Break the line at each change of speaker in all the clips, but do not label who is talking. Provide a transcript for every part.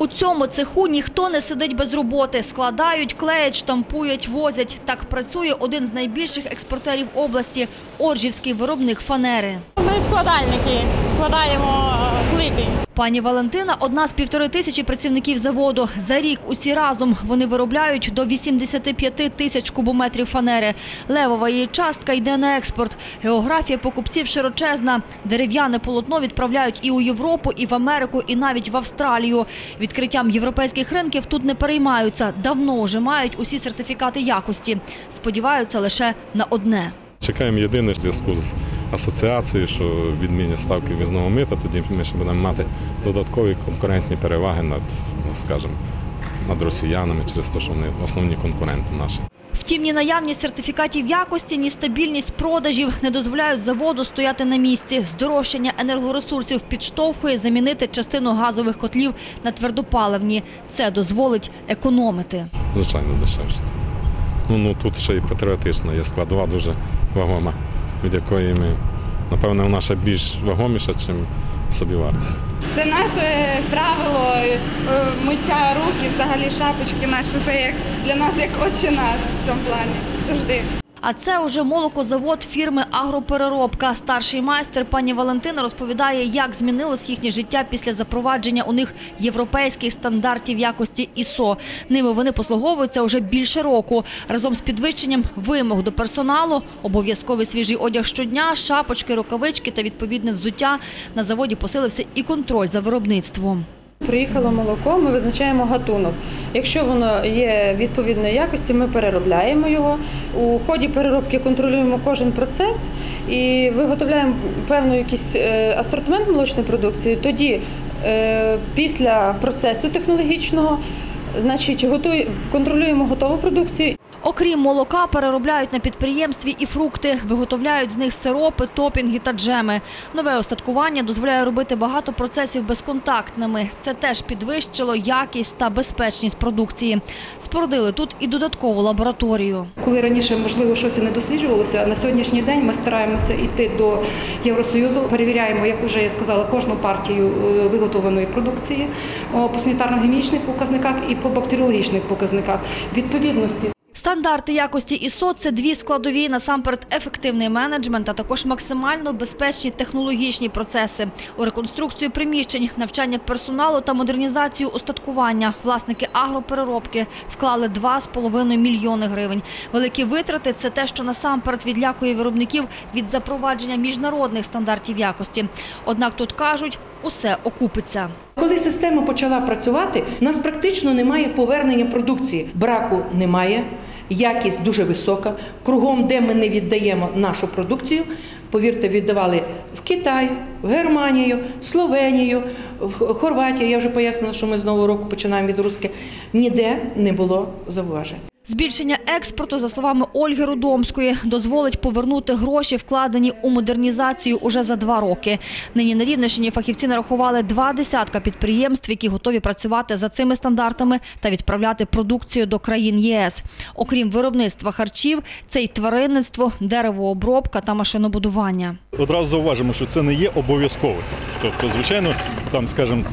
У цьому цеху ніхто не сидить без роботи. Складають, клеять, штампують, возять. Так працює один з найбільших експортерів області – Оржівський виробник фанери.
Ми складальники, складаємо е, плити.
Пані Валентина – одна з півтори тисячі працівників заводу. За рік усі разом вони виробляють до 85 тисяч кубометрів фанери. Левова її частка йде на експорт. Географія покупців широчезна. Дерев'яне полотно відправляють і у Європу, і в Америку, і навіть в Австралію. Відкриттям європейських ринків тут не переймаються. Давно вже мають усі сертифікати якості. Сподіваються лише на одне.
Чекаємо єдине в зв'язку з асоціацією, що відмінять ставки візного мита, тоді ми ще будемо мати додаткові конкурентні переваги над, ну, скажімо, над росіянами через те, що вони основні конкуренти наші.
Втім, ні наявність сертифікатів якості, ні стабільність продажів не дозволяють заводу стояти на місці. Здорожчання енергоресурсів підштовхує замінити частину газових котлів на твердопаливні. Це дозволить економити.
Звичайно, дешевше. Ну, ну тут ще й патріотична є складова дуже вагома, від якої ми, напевно, ще більш вагоміша, ніж собівартість.
Це наше правило е, миття рук і взагалі шапочки наші. Це як для нас як отче наш в цьому плані завжди.
А це уже молокозавод фірми «Агропереробка». Старший майстер пані Валентина розповідає, як змінилось їхнє життя після запровадження у них європейських стандартів якості ІСО. Ними вони послуговуються уже більше року. Разом з підвищенням вимог до персоналу, обов'язковий свіжий одяг щодня, шапочки, рукавички та відповідне взуття. На заводі посилився і контроль за виробництвом.
Приїхало молоко, ми визначаємо гатунок. Якщо воно є відповідної якості, ми переробляємо його. У ході переробки контролюємо кожен процес і виготовляємо певний якийсь е, асортимент молочної продукції. Тоді е, після процесу технологічного значить, готує, контролюємо готову продукцію
Окрім молока, переробляють на підприємстві і фрукти, виготовляють з них сиропи, топінги та джеми. Нове остаткування дозволяє робити багато процесів безконтактними. Це теж підвищило якість та безпечність продукції. Спорудили тут і додаткову лабораторію.
Коли раніше можливо щось і не досліджувалося, на сьогоднішній день ми стараємося йти до Євросоюзу, перевіряємо, як вже я сказала, кожну партію е, виготовленої продукції по санітарно-гігієнічних показниках і по бактеріологічних показниках відповідності.
Стандарти якості ІСО – це дві складові, насамперед ефективний менеджмент, а також максимально безпечні технологічні процеси. У реконструкцію приміщень, навчання персоналу та модернізацію устаткування власники агропереробки вклали 2,5 мільйони гривень. Великі витрати – це те, що насамперед відлякує виробників від запровадження міжнародних стандартів якості. Однак тут кажуть, усе окупиться.
Коли система почала працювати, у нас практично немає повернення продукції. Браку немає, якість дуже висока. Кругом, де ми не віддаємо нашу продукцію, повірте, віддавали в Китай, в Германію, Словенію, в Хорватію. Я вже пояснила, що ми з нового року починаємо від руски. Ніде не було зауважень.
Збільшення експорту, за словами Ольги Рудомської, дозволить повернути гроші, вкладені у модернізацію уже за два роки. Нині на Рівненщині фахівці нарахували два десятка підприємств, які готові працювати за цими стандартами та відправляти продукцію до країн ЄС. Окрім виробництва харчів, це й тваринництво, деревообробка та машинобудування.
Одразу зауважимо, що це не є обов'язкове. Тобто, звичайно, там, скажімо,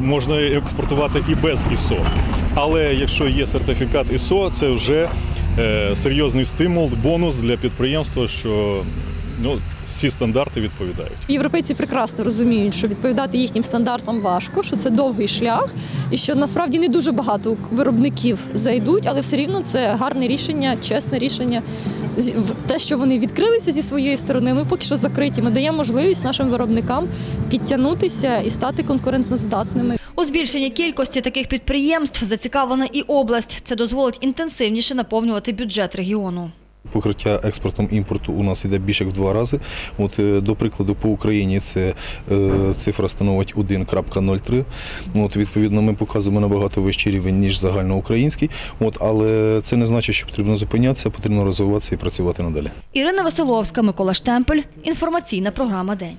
можна експортувати і без ІСО. Але якщо є сертифікат ІСО, це вже е, серйозний стимул, бонус для підприємства, що ну, всі стандарти відповідають.
Європейці прекрасно розуміють, що відповідати їхнім стандартам важко, що це довгий шлях, і що насправді не дуже багато виробників зайдуть, але все рівно це гарне рішення, чесне рішення. Те, що вони відкрилися зі своєї сторони, ми поки що закриті. Ми даємо можливість нашим виробникам підтягнутися і стати конкурентноздатними.
У збільшенні кількості таких підприємств зацікавлена і область. Це дозволить інтенсивніше наповнювати бюджет регіону.
Покриття експортом імпорту у нас іде більше як в два рази. От, е, до прикладу, по Україні це е, цифра становить 1.03. От, відповідно, ми показуємо набагато вищий рівень, ніж загальноукраїнський. От, але це не значить, що потрібно зупинятися, потрібно розвиватися і працювати надалі.
Ірина Василовська, Микола Штемпель. Інформаційна програма «День».